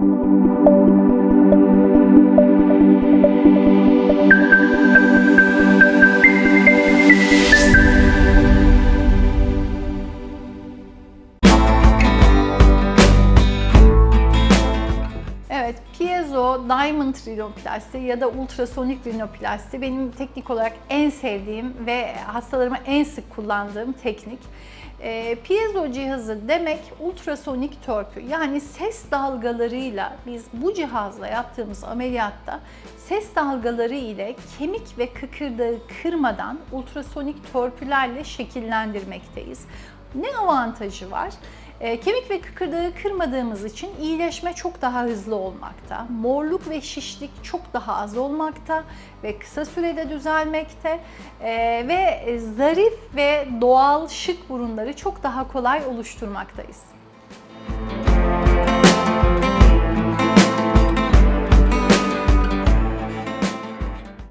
Thank you. Piezo diamond rinoplasti ya da ultrasonik rinoplasti benim teknik olarak en sevdiğim ve hastalarıma en sık kullandığım teknik. E, piezo cihazı demek ultrasonik törpü yani ses dalgalarıyla biz bu cihazla yaptığımız ameliyatta ses dalgaları ile kemik ve kıkırdağı kırmadan ultrasonik törpülerle şekillendirmekteyiz. Ne avantajı var? E, Kemik ve kıkırdağı kırmadığımız için iyileşme çok daha hızlı olmakta. Morluk ve şişlik çok daha az olmakta ve kısa sürede düzelmekte. E, ve zarif ve doğal şık burunları çok daha kolay oluşturmaktayız.